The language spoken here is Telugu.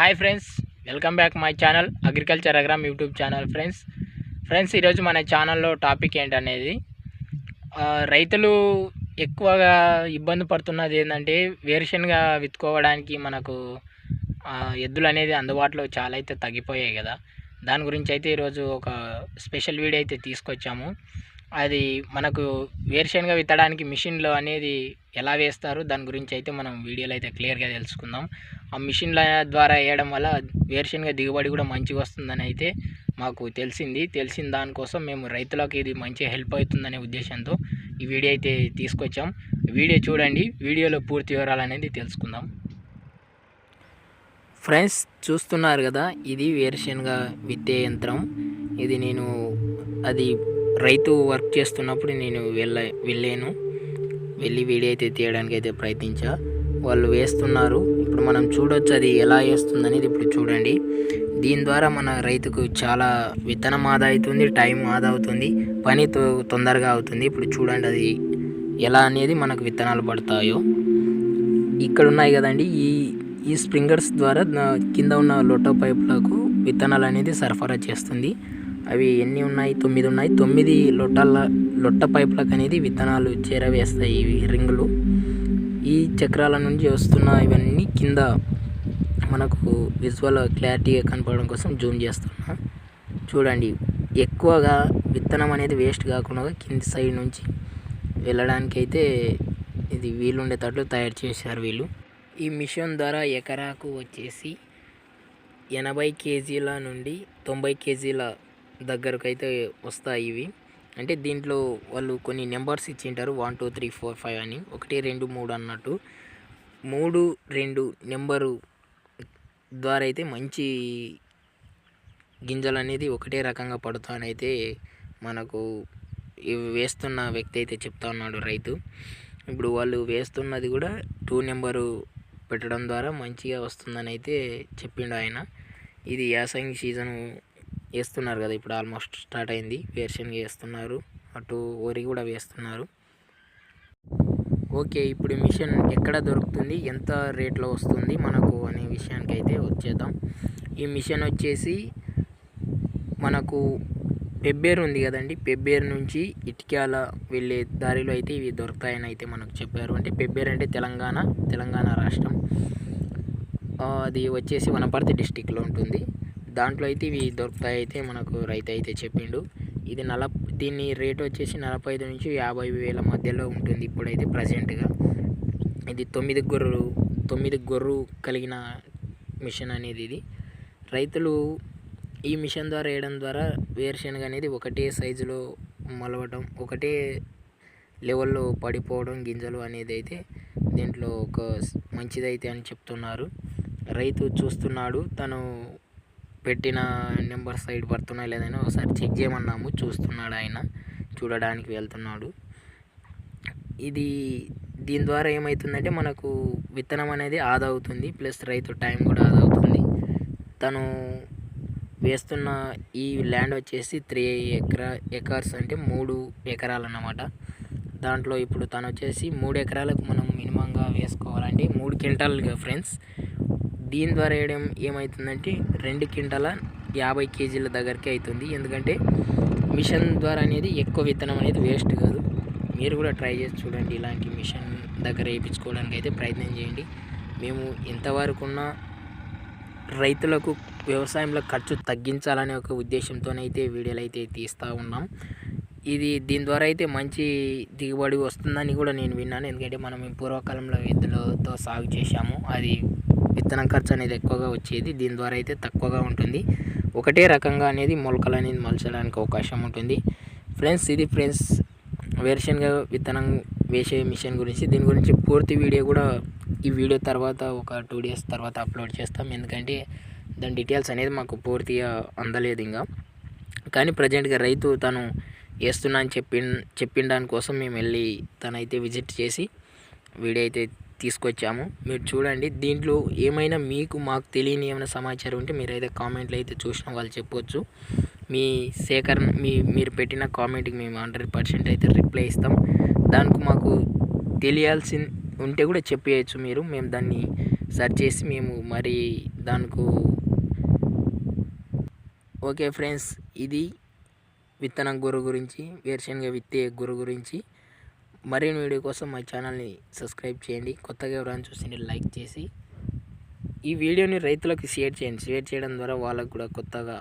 Hi friends welcome back my channel agriculture అగ్రామ్ YouTube channel friends friends ఈరోజు మన ఛానల్లో టాపిక్ ఏంటనేది రైతులు ఎక్కువగా ఇబ్బంది పడుతున్నది ఏంటంటే వేరుశనగ విత్తుకోవడానికి మనకు ఎద్దులు అనేది అందుబాటులో చాలా అయితే తగ్గిపోయాయి కదా. దాని గురించి అయితే ఈరోజు ఒక స్పెషల్ వీడియో అయితే తీసుకొచ్చాము. అది మనకు వేరుశనగ విత్తడానికి మిషన్లు అనేది ఎలా వేస్తారు? దాని గురించి అయితే మనం వీడియోలో అయితే క్లియర్గా తెలుసుకుందాం. ఆ మిషన్ల ద్వారా వేయడం వల్ల వేరుశనగ దిగుబడి కూడా మంచిగా వస్తుందని అయితే మాకు తెలిసింది. తెలిసిన దానికోసం మేము రైతులకు ఇది మంచి హెల్ప్ అవుతుందనే ఉద్దేశంతో ఈ వీడియో అయితే తీసుకొచ్చాం. వీడియో చూడండి. వీడియోలో పూర్తి వివరాలు అనేది తెలుసుకుందాం. ఫ్రెండ్స్ చూస్తున్నారు కదా ఇది వేరుశనగ విత్తే యంత్రం. ఇది నేను అది రైతు వర్క్ చేస్తున్నప్పుడు నేను వెళ్ళ వెళ్ళాను. వెళ్ళి వీడియో అయితే తీయడానికి అయితే ప్రయత్నించా. వాళ్ళు వేస్తున్నారు. ఇప్పుడు మనం చూడొచ్చు అది ఎలా వేస్తుంది అనేది ఇప్పుడు చూడండి. దీని ద్వారా మన రైతుకు చాలా విత్తనం ఆదా అవుతుంది టైం ఆదా అవుతుంది పని తొ- తొందరగా అవుతుంది. ఇప్పుడు చూడండి అది ఎలా అనేది మనకు విత్తనాలు పడతాయో. ఇక్కడ ఉన్నాయి కదండి. ఈ ఈ స్ప్రింగర్స్ ద్వారా కింద ఉన్న లొట్ట పైపులకు విత్తనాలు అనేది సరఫరా చేస్తుంది. అవి ఎన్ని ఉన్నాయి? తొమ్మిది ఉన్నాయి. తొమ్మిది లొట్టల లొట్ట పైపులకు అనేది విత్తనాలు చేరవేస్తాయి ఇవి రింగులు. ఈ చక్రాల నుంచి వస్తున్న ఇవన్నీ కింద మనకు విజువల్ క్లారిటీగా కనపడడం కోసం జూమ్ చేస్తున్నా. చూడండి ఎక్కువగా విత్తనం అనేది వేస్ట్ కాకుండా కింది సైడ్ నుంచి వెళ్ళడానికి అయితే ఇది వీలుండేటట్లు తయారు చేశారు వీళ్ళు. ఈ మిషన్ ద్వారా ఎకరాకు వచ్చేసి ఎనభై కేజీల నుండి తొంభై కేజీల దగ్గరకు అయితే వస్తాయి ఇవి. అంటే దీంట్లో వాళ్ళు కొన్ని numbers ఇచ్చింటారు. One two three four five అని. ఒకటి రెండు మూడు అన్నట్టు. మూడు రెండు నెంబరు ద్వారా అయితే మంచి గింజలు అనేది ఒకటే రకంగా పడుతానైతే మనకు ఇవి వేస్తున్న వ్యక్తి అయితే చెప్తా ఉన్నాడు రైతు. ఇప్పుడు వాళ్ళు వేస్తున్నది కూడా టూ నెంబరు పెట్టడం ద్వారా మంచిగా వస్తుందని అయితే చెప్పిండు ఆయన. ఇది యాసంగి సీజను వేస్తున్నారు కదా ఇప్పుడు ఆల్మోస్ట్ స్టార్ట్ అయింది. వేరుశనగ వేస్తున్నారు. అటు వరి కూడా వేస్తున్నారు. ఓకే ఇప్పుడు మిషన్ ఎక్కడ దొరుకుతుంది ఎంత రేట్లో వస్తుంది మనకు అనే విషయానికి అయితే వచ్చేద్దాం. ఈ మిషన్ వచ్చేసి మనకు పెబ్బేరు ఉంది కదండి. పెబ్బేరు నుంచి ఇటిక్యాల వెళ్ళే దారిలో అయితే ఇవి దొరుకుతాయని అయితే మనకు చెప్పారు. అంటే పెబ్బేరు అంటే తెలంగాణ తెలంగాణ రాష్ట్రం. అది వచ్చేసి వనపర్తి డిస్టిక్లో ఉంటుంది. దాంట్లో అయితే ఇవి దొరుకుతాయి అయితే మనకు రైతు అయితే చెప్పిండు. ఇది నల దీని రేట్ వచ్చేసి నలభై ఐదు నుంచి యాభై వేల మధ్యలో ఉంటుంది ఇప్పుడైతే ప్రజెంట్గా ఇది తొమ్మిది గొర్రు తొమ్మిది గొర్రు కలిగిన మిషన్ అనేది ఇది. రైతులు ఈ మిషన్ ద్వారా వేయడం ద్వారా వేరుశనగ అనేది ఒకటే సైజులో మలవటం ఒకటే లెవెల్లో పడిపోవడం గింజలు అనేది అయితే దీంట్లో ఒక మంచిదైతే అని చెప్తున్నారు. రైతు చూస్తున్నాడు తను పెట్టిన నెంబర్ సైడ్ పడుతున్నాయి లేదని ఒకసారి చెక్ చేయమన్నాము. చూస్తున్నాడు ఆయన. చూడడానికి వెళ్తున్నాడు. ఇది దీని ద్వారా ఏమవుతుందంటే మనకు విత్తనం అనేది ఆదా అవుతుంది. ప్లస్ రైతు టైం కూడా ఆదా అవుతుంది. తను వేస్తున్న ఈ ల్యాండ్ వచ్చేసి త్రీ ఎకరా ఎకర్స్ అంటే మూడు ఎకరాలు అన్నమాట దాంట్లో ఇప్పుడు తను వచ్చేసి మూడు ఎకరాలకు మనం మినిమంగా వేసుకోవాలంటే మూడు క్వింటాలుగా ఫ్రెండ్స్. దీని ద్వారా వేయడం ఏమవుతుందంటే రెండు క్వింటాల యాభై కేజీల దగ్గరికి అవుతుంది. ఎందుకంటే మిషన్ ద్వారా అనేది ఎక్కువ విత్తనం అనేది వేస్ట్ కాదు. మీరు కూడా ట్రై చేసి చూడండి ఇలాంటి మిషన్ దగ్గర వేయించుకోవడానికి అయితే ప్రయత్నం చేయండి. మేము ఎంతవరకు ఉన్న రైతులకు వ్యవసాయంలో ఖర్చు తగ్గించాలనే ఒక ఉద్దేశంతోనైతే వీడియోలు అయితే తీస్తూ ఉన్నాం. ఇది దీని ద్వారా అయితే మంచి దిగుబడి వస్తుందని కూడా నేను విన్నాను. ఎందుకంటే మనం పూర్వకాలంలో ఎద్దులతో సాగు చేశాము. అది విత్తనం ఖర్చు అనేది ఎక్కువగా వచ్చేది. దీని ద్వారా అయితే తక్కువగా ఉంటుంది. ఒకటే రకంగా అనేది మొలకలు అనేది మలచడానికి అవకాశం ఉంటుంది. ఫ్రెండ్స్ ఇది ఫ్రెండ్స్ వేరుశనగ విత్తనం వేసే మిషన్ గురించి. దీని గురించి పూర్తి వీడియో కూడా ఈ వీడియో తర్వాత ఒక టూ డేస్ తర్వాత అప్లోడ్ చేస్తాం. ఎందుకంటే దాని డీటెయిల్స్ అనేది మాకు పూర్తిగా అందలేదు ఇంకా. కానీ ప్రజెంట్గా రైతు తను వేస్తున్నా అని చెప్పి చెప్పిన దానికోసం మేము వెళ్ళి తనైతే విజిట్ చేసి వీడియో అయితే తీసుకొచ్చాము. మీరు చూడండి దీంట్లో ఏమైనా మీకు మాకు తెలియని ఏమైనా సమాచారం ఉంటే మీరైతే కామెంట్లు అయితే చూసిన వాళ్ళు చెప్పొచ్చు. మీ సేకరణ మీ మీరు పెట్టిన కామెంట్కి మేము హండ్రెడ్ పర్సెంట్ అయితే రిప్లై ఇస్తాం. దానికి మాకు తెలియాల్సి ఉంటే కూడా చెప్పేయచ్చు మీరు. మేము దాన్ని సర్చ్ చేసి మేము మరి దానికి ఓకే ఫ్రెండ్స్ ఇది విత్తనం గురు గురించి వేరుశనగ విత్తే గురు గురించి. మరిన్ని వీడియో కోసం మా ఛానల్ని సబ్స్క్రైబ్ చేయండి. కొత్తగా ఎవరైనా చూసి లైక్ చేసి ఈ వీడియోని రైతులకు షేర్ చేయండి. షేర్ చేయడం ద్వారా వాళ్ళకు కూడా కొత్తగా